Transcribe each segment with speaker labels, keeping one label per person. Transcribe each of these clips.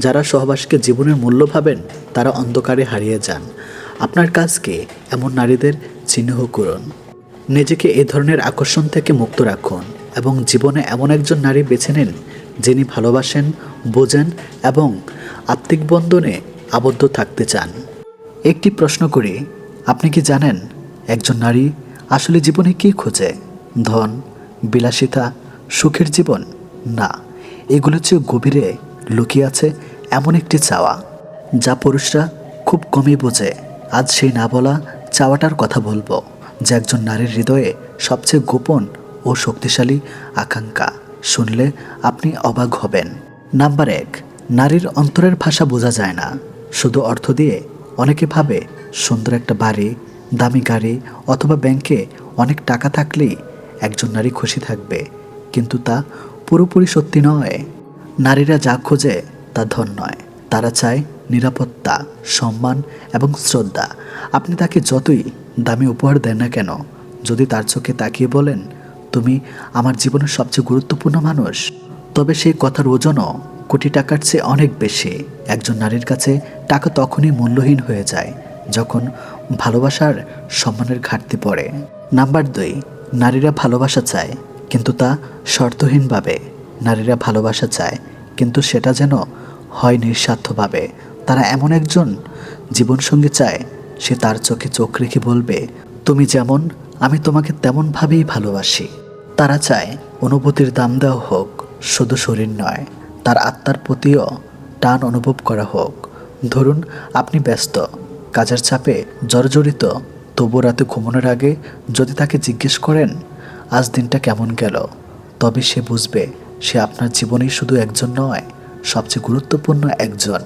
Speaker 1: যারা সহবাসকে জীবনের মূল্য ভাবেন, তারা অন্ধকারে হারিয়ে যান। আপনার কাজকে এমন নারীদের চিহ্ন করুন। নিজেকে এ ধরনের আকর্ষণ থেকে মুক্ত রাখুন এবং জীবনে এমন একজন নারী বেছে নিন, যিনি ভালোবাসেন, বোঝেন এবং আত্মিক বন্ধনে আবদ্ধ থাকতে চান। একটি প্রশ্ন করি, আপনি কি জানেন একজন নারী আসলে জীবনে কী খোঁজে? ধন, বিলাসিতা, সুখের জীবন? না। এগুলোর চেয়ে গভীরে লুকিয়ে আছে এমন একটি চাওয়া, যা পুরুষরা খুব কমই বোঝে। আজ সেই না বলা চাওয়াটার কথা বলব, যে একজন নারীর হৃদয়ে সবচেয়ে গোপন ও শক্তিশালী আকাঙ্ক্ষা। শুনলে আপনি অবাক হবেন। নাম্বার এক, নারীর অন্তরের ভাষা বোঝা যায় না। শুধু অর্থ দিয়ে অনেকে ভাবে, সুন্দর একটা বাড়ি, দামি গাড়ি অথবা ব্যাংকে অনেক টাকা থাকলেই একজন নারী খুশি থাকবে। কিন্তু তা পুরোপুরি সত্যি নয়। নারীরা যা খোঁজে তা ধন নয়। তারা চায় নিরাপত্তা, সম্মান এবং শ্রদ্ধা। আপনি তাকে যতই দামি উপহার দেন না কেন, যদি তার চোখে তাকিয়ে বলেন, তুমি আমার জীবনের সবচেয়ে গুরুত্বপূর্ণ মানুষ, তবে সেই কথার ওজনও কোটি টাকার চেয়ে অনেক বেশি। একজন নারীর কাছে টাকা তখনই মূল্যহীন হয়ে যায়, যখন ভালোবাসার সম্মানের ঘাটতি পড়ে। নাম্বার দুই, নারীরা ভালোবাসা চায়, কিন্তু তা শর্তহীনভাবে। নারীরা ভালোবাসা চায় কিন্তু সেটা যেন হয় নিঃস্বার্থভাবে। তারা এমন একজন জীবনসঙ্গী চায়, সে তার চোখে চোখ রেখে বলবে, তুমি যেমন, আমি তোমাকে তেমনভাবেই ভালোবাসি। তারা চায় অনুভূতির দাম দেওয়া হোক, শুধু শরীর নয়, তার আত্মার প্রতিও টান অনুভব করা হোক। ধরুন, আপনি ব্যস্ত, কাজের চাপে জর্জরিত, তবু রাতে ঘুমানোর আগে যদি তাকে জিজ্ঞেস করেন, আজ দিনটা কেমন গেল? তবে সে বুঝবে সে আপনার জীবনেই শুধু একজন নয়, সবচেয়ে গুরুত্বপূর্ণ একজন।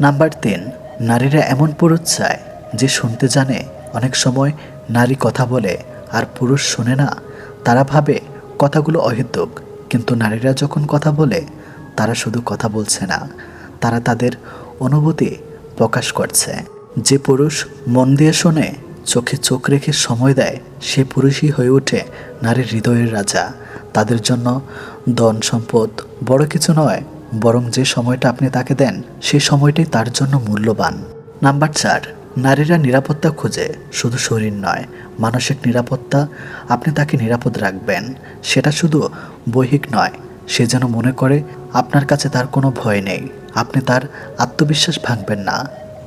Speaker 1: নাম্বার তিন, নারীরা এমন পুরুষ চায় যে শুনতে জানে, অনেক সময় নারী কথা বলে আর পুরুষ শোনে না। তারা ভাবে কথাগুলো অহেতুক, কিন্তু নারীরা যখন কথা বলে, তারা শুধু কথা বলছে না। তারা তাদের অনুভূতি প্রকাশ করছে। যে পুরুষ মন দিয়ে শোনে, চোখে চোখ রেখে সময় দেয়, সে পুরুষই হয়ে ওঠে নারীর হৃদয়ের রাজা। তাদের জন্য ধন সম্পদ বড় কিছু নয়, বরং যে সময়টা আপনি তাকে দেন সেই সময়টাই তার জন্য মূল্যবান। নাম্বার চার, নারীরা নিরাপত্তা খোঁজে, শুধু শরীর নয়, মানসিক নিরাপত্তা আপনি তাকে নিরাপদ রাখবেন। সেটা শুধু বৈহিক নয়, সে যেন মনে করে আপনার কাছে তার কোনো ভয় নেই, আপনি তার আত্মবিশ্বাস ভাঙবেন না,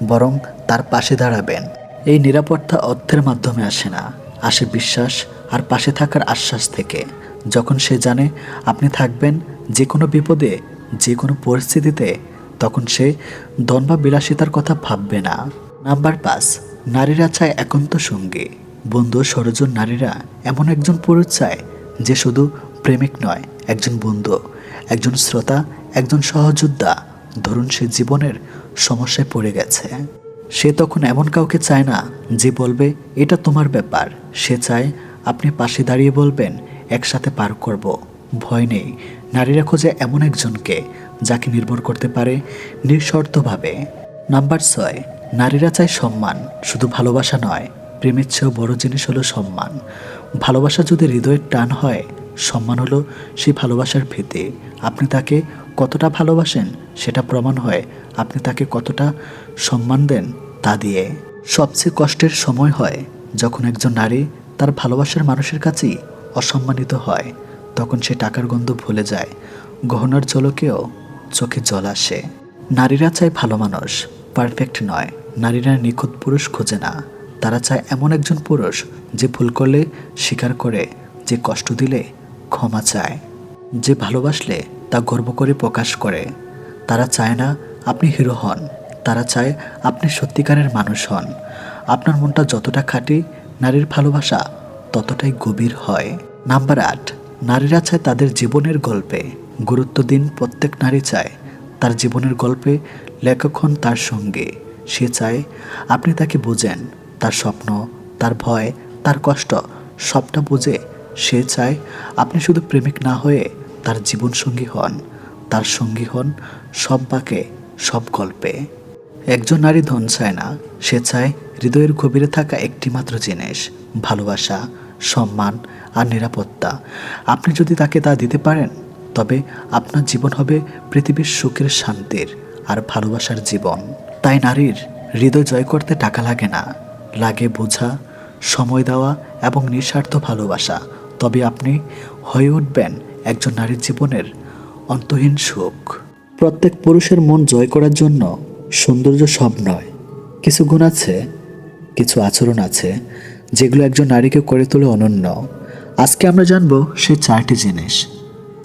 Speaker 1: বরং তার পাশে দাঁড়াবেন। এই নিরাপত্তা অর্থের মাধ্যমে আসে না, আসে বিশ্বাস আর পাশে থাকার আশ্বাস থেকে। যখন সে জানে আপনি থাকবেন যে কোনো বিপদে, যে কোনো পরিস্থিতিতে, তখন সে ধন বা বিলাসিতার কথা ভাববে না। নাম্বার পাঁচ, নারীরা চায় একান্ত সঙ্গী। বন্ধু সরজন নারীরা এমন একজন পুরুষ চায় যে শুধু প্রেমিক নয়, একজন বন্ধু, একজন শ্রোতা, একজন সহযোদ্ধা। ধরুন সে জীবনের সমস্যায় পড়ে গেছে। সে তখন এমন কাউকে চায় না যে বলবে, এটা তোমার ব্যাপার। সে চায় আপনি পাশে দাঁড়িয়ে বলবেন একসাথে পার করব। ভয় নেই। নারীরা খোঁজে এমন একজনকে যাকে নির্ভর করতে পারে নিঃশর্তভাবে। নাম্বার ছয়, নারীরা চায় সম্মান, শুধু ভালোবাসা নয়। প্রেমের চেয়েও বড় জিনিস হলো সম্মান। ভালোবাসা যদি হৃদয়ের টান হয়, সম্মান হলো সেই ভালোবাসার ভীতি। আপনি তাকে কতটা ভালোবাসেন, সেটা প্রমাণ হয় আপনি তাকে কতটা সম্মান দেন তা দিয়ে। সবচেয়ে কষ্টের সময় হয় যখন একজন নারী তার ভালোবাসার মানুষের কাছেই অসম্মানিত হয়। তখন সে টাকার গন্ধ ভুলে যায়। গহনার ঝলকেও চোখে জল আসে। নারীরা চায় ভালো মানুষ, পারফেক্ট নয়। নারীরা নিখুঁত পুরুষ খোঁজে না। তারা চায় এমন একজন পুরুষ যে ভুল করলে স্বীকার করে, যে কষ্ট দিলে ক্ষমা চায়। যে ভালোবাসলে তা গর্ব করে প্রকাশ করে। তারা চায় না আপনি হিরো হন। তারা চায় আপনি সত্যিকারের মানুষ হন। আপনার মনটা যতটা খাঁটি, নারীর ভালোবাসা ততটাই গভীর হয়। নাম্বার আট, নারীরা চায় তাদের জীবনের গল্পে। গুরুত্ব দিন প্রত্যেক নারী চায় তার জীবনের গল্পে, লেখক হন তার সঙ্গে। সে চায় আপনি তাকে বোঝেন, তার স্বপ্ন, তার ভয়, তার কষ্ট, সবটা বুঝে। সে চায় আপনি শুধু প্রেমিক না হয়ে তার জীবনসঙ্গী হন, তার সঙ্গী হন সব বাকে, সব গল্পে। একজন নারী ধন চায় না, সে চায় হৃদয়ের গভীরে থাকা একটি মাত্র জিনিস, ভালোবাসা, সম্মান আর নিরাপত্তা। আপনি যদি তাকে তা দিতে পারেন, তবে আপনার জীবন হবে পৃথিবীর সুখের শান্তির আর ভালোবাসার জীবন। তাই নারীর হৃদয় জয় করতে টাকা লাগে না। লাগে বোঝা, সময় দেওয়া এবং নিঃস্বার্থ ভালোবাসা। তবে আপনি হয়ে উঠবেন একজন নারীর জীবনের অন্তহীন সুখ। প্রত্যেক পুরুষের মন জয় করার জন্য সৌন্দর্য সব নয়। কিছু গুণ আছে কিছু আচরণ আছে যেগুলো একজন নারীকে করে তোলে অনন্য। আজকে আমরা জানব সেই চারটি জিনিস,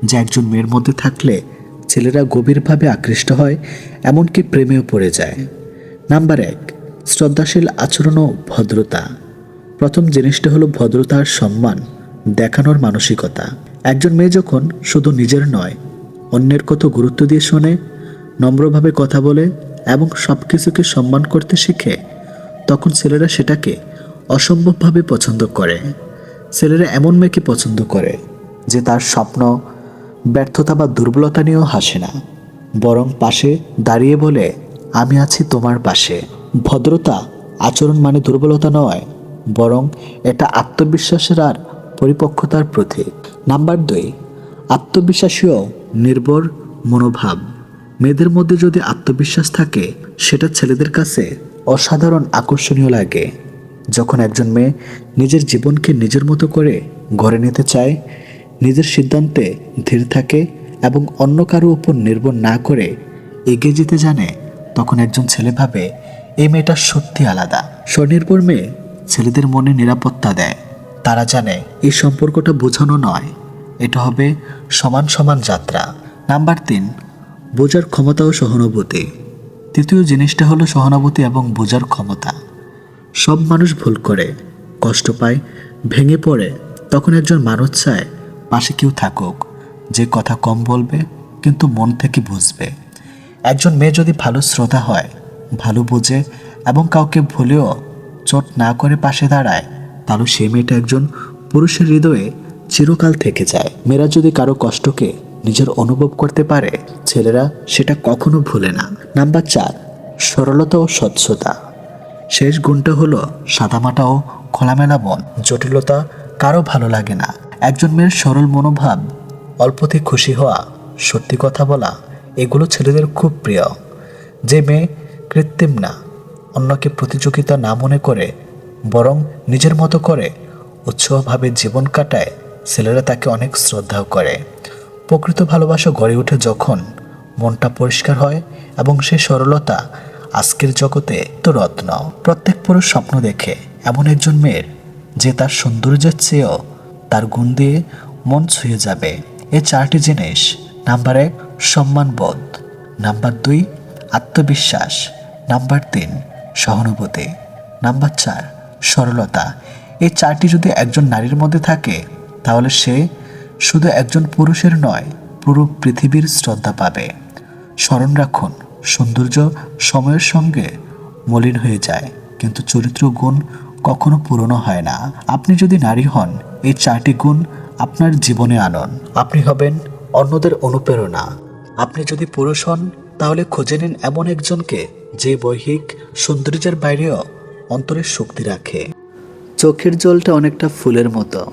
Speaker 1: যা একজন মেয়ের মধ্যে থাকলে ছেলেরা গভীরভাবে আকৃষ্ট হয়, এমনকি প্রেমেও পড়ে যায়। নাম্বার এক, শ্রদ্ধাশীল আচরণ ও ভদ্রতা। প্রথম জিনিসটা হলো ভদ্রতার সম্মান, দেখানোর মানসিকতা। একজন মেয়ে যখন শুধু নিজের নয়, অন্যের কত গুরুত্ব দিয়ে শোনে, নম্রভাবে কথা বলে এবং সব কিছুকে সম্মান করতে শিখে তখন ছেলেরা সেটাকে অসম্ভবভাবে পছন্দ করে। ছেলেরা এমন মেয়েকে পছন্দ করে যে তার স্বপ্ন, ব্যর্থতা বা দুর্বলতা নিয়েও হাসে না। বরং পাশে দাঁড়িয়ে বলে, আমি আছি তোমার পাশে। ভদ্রতা আচরণ মানে দুর্বলতা নয়, বরং এটা আত্মবিশ্বাসের আর পরিপক্কতার প্রতীক। নাম্বার দুই আত্মবিশ্বাসীও নির্ভর মনোভাব। মেয়েদের মধ্যে যদি আত্মবিশ্বাস থাকে, সেটা ছেলেদের কাছে অসাধারণ আকর্ষণীয় লাগে। যখন একজন মেয়ে নিজের জীবনকে নিজের মতো করে গড়ে নিতে চায়, নিজের সিদ্ধান্তে ধীর থাকে এবং অন্য কারও উপর নির্ভর না করে এগিয়ে যেতে জানে, তখন একজন ছেলে ভাবে, এই মেয়েটা সত্যি আলাদা। স্বনির্ভর মেয়ে ছেলেদের মনে নিরাপত্তা দেয়। তারা জানে, এই সম্পর্কটা বোঝানো নয়। এটা হবে সমান সমান যাত্রা। নাম্বার তিন, বোঝার ক্ষমতা ও সহানুভূতি। তৃতীয় জিনিসটা হলো সহানুভূতি এবং বোঝার ক্ষমতা। সব মানুষ ভুল করে, কষ্ট পায়, ভেঙে পড়ে, তখন একজন মানুষ চায় পাশে কেউ থাকুক, যে কথা কম বলবে কিন্তু মন থেকে বুঝবে। একজন মেয়ে যদি ভালো শ্রোতা হয়, ভালো বোঝে এবং কাউকে ভুলেও চোট না করে পাশে দাঁড়ায়, তাহলে সেই মেয়েটা একজন পুরুষের হৃদয়ে চিরকাল থেকে যায়। মেয়েরা যদি কারও কষ্টকে নিজের অনুভব করতে পারে, ছেলেরা সেটা কখনো ভুলে না। নাম্বার চার, সরলতা ও স্বচ্ছতা। শেষ গুণটা হলো সাদামাটা ও খোলামেলা মন, জটিলতা কারও ভালো লাগে না। একজন মেয়ের সরল মনোভাব, অল্পতে খুশি হওয়া, সত্যি কথা বলা, এগুলো ছেলেদের খুব প্রিয়। যে মেয়ে কৃত্রিম না, অন্যকে প্রতিযোগিতা না মনে করে, বরং নিজের মতো করে উৎসাহভাবে জীবন কাটায়, ছেলেরা তাকে অনেক শ্রদ্ধাও করে। প্রকৃত ভালোবাসা গড়ে ওঠে যখন মনটা পরিষ্কার হয় এবং সে সরলতা আজকের জগতে তো রত্ন। প্রত্যেক পুরুষ স্বপ্ন দেখে এমন একজন মেয়ের যে তার সৌন্দর্যের চেয়েও তার গুণ দিয়ে মন ছুঁয়ে যাবে। এই চারটি জিনিস। নাম্বার এক, সম্মানবোধ। নাম্বার দুই, আত্মবিশ্বাস। নাম্বার তিন, সহানুভূতি। নাম্বার চার, সরলতা। এই চারটি যদি একজন নারীর মধ্যে থাকে, তাহলে সে শুধু একজন পুরুষের নয়, পুরো পৃথিবীর শ্রদ্ধা পাবে। স্মরণ রাখুন, সৌন্দর্য সময়ের সঙ্গে মলিন হয়ে যায়, কিন্তু চরিত্র গুণ কখনো পুরনো হয় না। আপনি যদি নারী হন, এই চারটি গুণ আপনার জীবনে আনন। আপনি হবেন অন্যদের অনুপ্রেরণা। আপনি যদি পুরুষ হন, তাহলে খুঁজে নিন এমন একজনকে যে বৈহিক সৌন্দর্যের বাইরেও অন্তরের শক্তি রাখে। চোখের জলটা অনেকটা ফুলের মতো।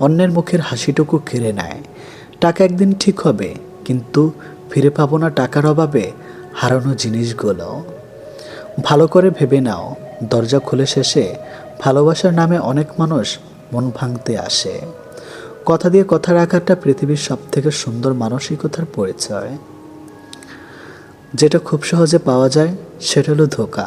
Speaker 1: অন্যের মুখের হাসিটুকু কেড়ে নেয়। টাকা একদিন ঠিক হবে, কিন্তু ফিরে পাবো না টাকার অভাবে হারানো জিনিসগুলো। ভালো করে ভেবে নাও, দরজা খুলে শেষে ভালোবাসার নামে অনেক মানুষ মন ভাঙতে আসে। কথা দিয়ে কথা রাখাটা পৃথিবীর সব থেকে সুন্দর মানসিকতার পরিচয়। যেটা খুব সহজে পাওয়া যায়, সেটা হলো ধোকা।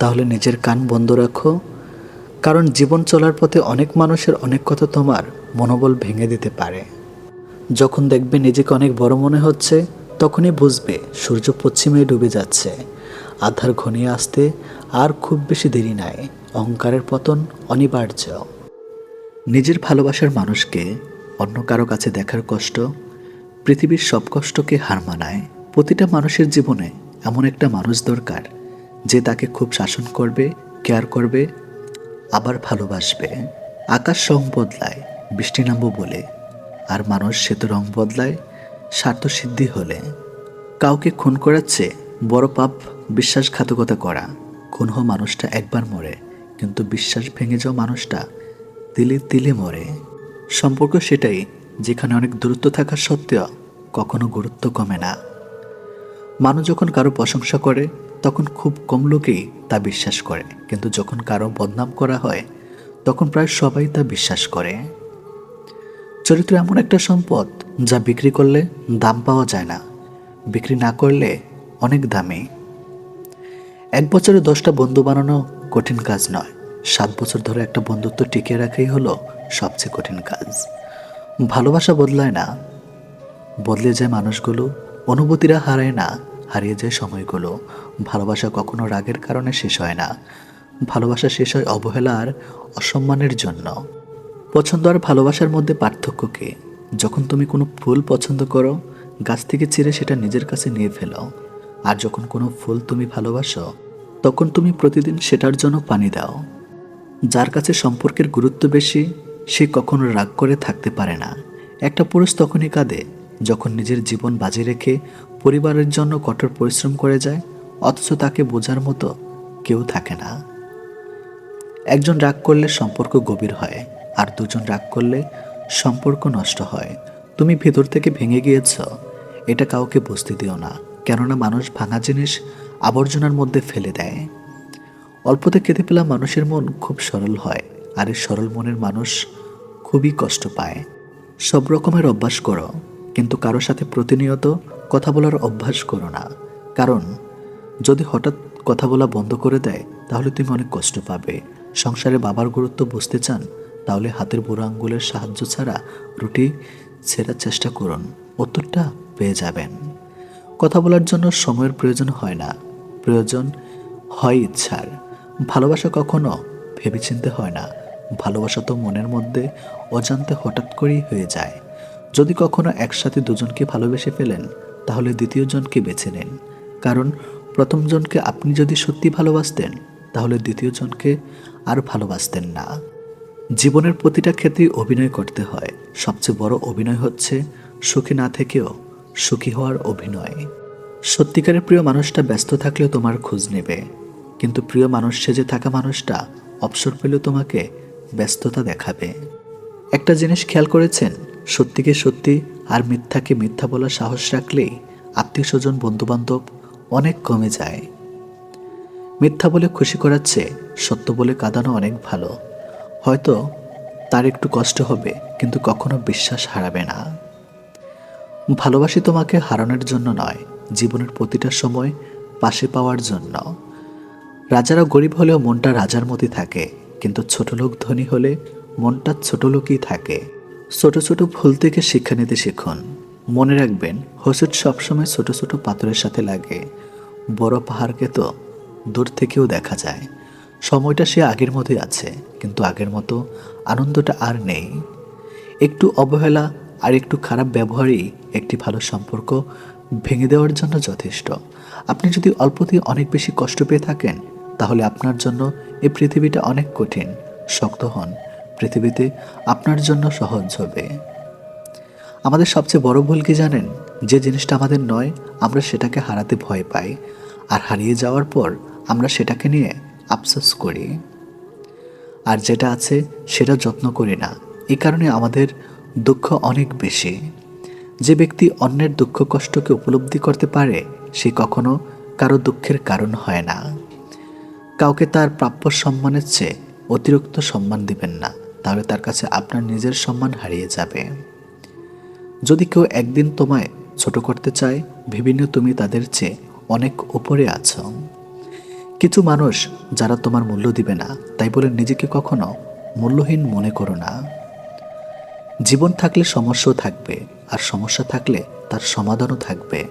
Speaker 1: তাহলে নিজের কান বন্ধ রাখো। কারণ জীবন চলার পথে অনেক মানুষের অনেক কথা তোমার মনোবল ভেঙে দিতে পারে। যখন দেখবে নিজেকে অনেক বড় মনে হচ্ছে, তখনই বুঝবে সূর্য পশ্চিমে ডুবে যাচ্ছে। আধার ঘনিয়ে আসতে আর খুব বেশি দেরি নাই। অহংকারের পতন অনিবার্য। নিজের ভালোবাসার মানুষকে অন্য কারও কাছে দেখার কষ্ট পৃথিবীর সব কষ্টকে হার মানায়। প্রতিটা মানুষের জীবনে এমন একটা মানুষ দরকার। যে তাকে খুব শাসন করবে, কেয়ার করবে, আবার ভালোবাসবে। আকাশ রং বদলায়, বৃষ্টি নামবো বলে, আর মানুষ সে তো রং বদলায়, স্বার্থ সিদ্ধি হলে। কাউকে খুন করাচ্ছে, বড় পাপ, বিশ্বাসঘাতকতা করা। খুন হওয়া মানুষটা একবার মরে, কিন্তু বিশ্বাস ভেঙে যাওয়া মানুষটা তিলে তিলে মরে। সম্পর্ক সেটাই, যেখানে অনেক দূরত্ব থাকা সত্ত্বেও কখনো গুরুত্ব কমে না। মানুষ যখন কারও প্রশংসা করে তখন খুব কম লোকেই তা বিশ্বাস করে। কিন্তু যখন কারও বদনাম করা হয়, তখন প্রায় সবাই তা বিশ্বাস করে। চরিত্র এমন একটা সম্পদ যা বিক্রি করলে দাম পাওয়া যায় না। বিক্রি না করলে অনেক দামি। এক বছরে দশটা বন্ধু বানানো কঠিন কাজ নয়। সাত বছর ধরে একটা বন্ধুত্ব টিকিয়ে রাখাই হলো সবচেয়ে কঠিন কাজ। ভালোবাসা বদলায় না। বদলে যায় মানুষগুলো, অনুভূতিরা হারায় না, হারিয়ে যায় সময়গুলো। ভালোবাসা কখনো রাগের কারণে শেষ হয় না। ভালোবাসা শেষ হয় অবহেলা আর অসম্মানের জন্য। পছন্দ আর ভালোবাসার মধ্যে পার্থক্য কি? যখন তুমি কোনো ফুল পছন্দ করো, গাছ থেকে ছিঁড়ে সেটা নিজের কাছে নিয়ে ফেলো। আর যখন কোনো ফুল তুমি ভালোবাসো, তখন তুমি প্রতিদিন সেটার জন্য পানি দাও। যার কাছে সম্পর্কের গুরুত্ব বেশি, সে কখনো রাগ করে থাকতে পারে না। একটা পুরুষ তখনই কাঁদে, যখন নিজের জীবন বাজি রেখে পরিবারের জন্য কঠোর পরিশ্রম করে যায় অথচ তাকে বোঝার মতো কেউ থাকে না। একজন রাগ করলে সম্পর্ক গভীর হয়, আর দুজন রাগ করলে সম্পর্ক নষ্ট হয়। তুমি ভেতর থেকে ভেঙে গিয়েছ, এটা কাউকে বুঝতে দিও না, কেননা মানুষ ভাঙা জিনিস আবর্জনার মধ্যে ফেলে দেয়। অল্পতে কেঁদে পেলা মানুষের মন খুব সরল হয়, আর এই সরল মনের মানুষ খুবই কষ্ট পায়। সব রকমের অভ্যাস করো, কিন্তু কারও সাথে প্রতিনিয়ত কথা বলার অভ্যাস করো না, কারণ যদি হঠাৎ কথা বলা বন্ধ করে দেয়, তাহলে তুমি অনেক কষ্ট পাবে। সংসারে বাবার গুরুত্ব বুঝতে চান, তাহলে হাতের বুড়ো আঙ্গুলের সাহায্য ছাড়া রুটি ছেঁড়ার চেষ্টা করুন। উত্তরটা পেয়ে যাবেন। কথা বলার জন্য সময়ের প্রয়োজন হয় না। প্রয়োজন হয় ইচ্ছার। ভালোবাসা কখনো ভেবেচিন্তে হয় না। ভালোবাসা তো মনের মধ্যে অজান্তে হঠাৎ করেই হয়ে যায়। যদি কখনো একসাথে দুজনকে ভালোবেসে ফেলেন, তাহলে দ্বিতীয় জনকে বেছে নিন। কারণ প্রথম জনকে আপনি যদি সত্যি ভালোবাসতেন, তাহলে দ্বিতীয় জনকে আর ভালোবাসতেন না। জীবনের প্রতিটা ক্ষেত্রেই অভিনয় করতে হয়। সবচেয়ে বড় অভিনয় হচ্ছে সুখী না থেকেও সুখী হওয়ার অভিনয়। সত্যিকারের প্রিয় মানুষটা ব্যস্ত থাকলেও তোমার খোঁজ নেবে। কিন্তু প্রিয় মানুষ, সেজে থাকা মানুষটা অবসর পেলেও তোমাকে ব্যস্ততা দেখাবে। একটা জিনিস খেয়াল করেছেন, সত্যিকে সত্যি আর মিথ্যাকে মিথ্যা বলার সাহস রাখলেই আত্মীয় স্বজন বন্ধুবান্ধব অনেক কমে যায়। মিথ্যা বলে খুশি করাচ্ছে, সত্য বলে কাঁদানো অনেক ভালো। হয়তো তার একটু কষ্ট হবে, কিন্তু কখনো বিশ্বাস হারাবে না। ভালোবাসি তোমাকে হারানোর জন্য নয়, জীবনের প্রতিটা সময় পাশে পাওয়ার জন্য। রাজারা গরিব হলেও মনটা রাজার মতোই থাকে, কিন্তু ছোট লোক ধনী হলে মনটা ছোট লোকই থাকে। ছোট ছোট ভুল থেকে শিক্ষা নিতে শিখুন। মনে রাখবেন হোসেট সবসময় ছোট ছোট পাথরের সাথে লাগে। বড় পাহাড়কে তো দূর থেকেও দেখা যায়। সময়টা সে আগের মতোই আছে, কিন্তু আগের মতো আনন্দটা আর নেই। একটু অবহেলা আর একটু খারাপ ব্যবহারই একটি ভালো সম্পর্ক ভেঙে দেওয়ার জন্য যথেষ্ট। আপনি যদি অল্পতেই অনেক বেশি কষ্ট পেয়ে থাকেন, তাহলে আপনার জন্য এই পৃথিবীটা অনেক কঠিন, শক্ত হন। পৃথিবীতে আপনার জন্য সহজ হবে। আমাদের সবচেয়ে বড় ভুল কি জানেন? যে জিনিসটা আমাদের নয়, আমরা সেটাকে হারাতে ভয় পাই। আর হারিয়ে যাওয়ার পর আমরা সেটাকে নিয়ে আফসোস করি। আর যেটা আছে সেটা যত্ন করি না। এই কারণে আমাদের দুঃখ অনেক বেশি। যে ব্যক্তি অন্যের দুঃখ কষ্টকে উপলব্ধি করতে পারে, সে কখনো কারও দুঃখের কারণ হয় না। কাউকে তার প্রাপ্য সম্মানের চেয়ে অতিরিক্ত সম্মান দিবেন না, তাহলে তার কাছে আপনার নিজের সম্মান হারিয়ে যাবে। যদি কেউ একদিন তোমায় ছোট করতে চায়, বিভিন্ন তুমি তাদের চেয়ে অনেক উপরে আছো। কিছু মানুষ যারা তোমার মূল্য দিবে না, তাই বলে নিজেকে কখনো মূল্যহীন মনে করো না। জীবন থাকলে সমস্যাও থাকবে, আর সমস্যা থাকলে তার সমাধানও থাকবে।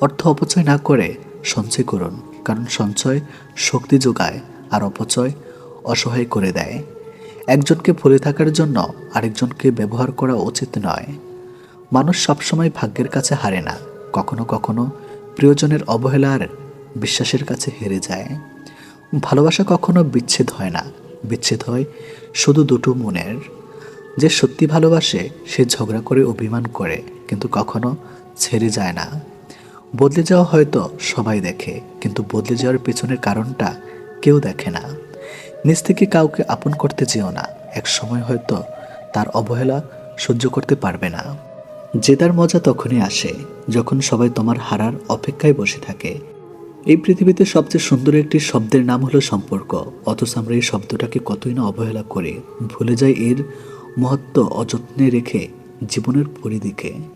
Speaker 1: অর্থ অপচয় না করে সঞ্চয় করুন, কারণ সঞ্চয় শক্তি যোগায়, আর অপচয় অসহায় করে দেয়। একজনকে ভুলে থাকার জন্য আরেকজনকে ব্যবহার করা উচিত নয়। মানুষ সবসময় ভাগ্যের কাছে হারে না। কখনো কখনো প্রিয়জনের অবহেলার বিশ্বাসের কাছে হেরে যায়। ভালোবাসা কখনো বিচ্ছেদ হয় না। বিচ্ছেদ হয় শুধু দুটো মনের। যে সত্যি ভালোবাসে, সে ঝগড়া করে, অভিমান করে, কিন্তু কখনো ছেড়ে যায় না। বদলে যাওয়া হয়তো সবাই দেখে, কিন্তু বদলে যাওয়ার পেছনের কারণটা কেউ দেখে না। নিজ থেকে কাউকে আপন করতে যেও না। এক সময় হয়তো তার অবহেলা সহ্য করতে পারবে না। জেদার মজা তখনই আসে যখন সবাই তোমার হারার অপেক্ষায় বসে থাকে। এই পৃথিবীতে সবচেয়ে সুন্দর একটি শব্দের নাম হলো সম্পর্ক, অথচ আমরা এই শব্দটাকে কতই না অবহেলা করে। ভুলে যাই এর মহত্ব অযত্নে রেখে জীবনের পরিদিকে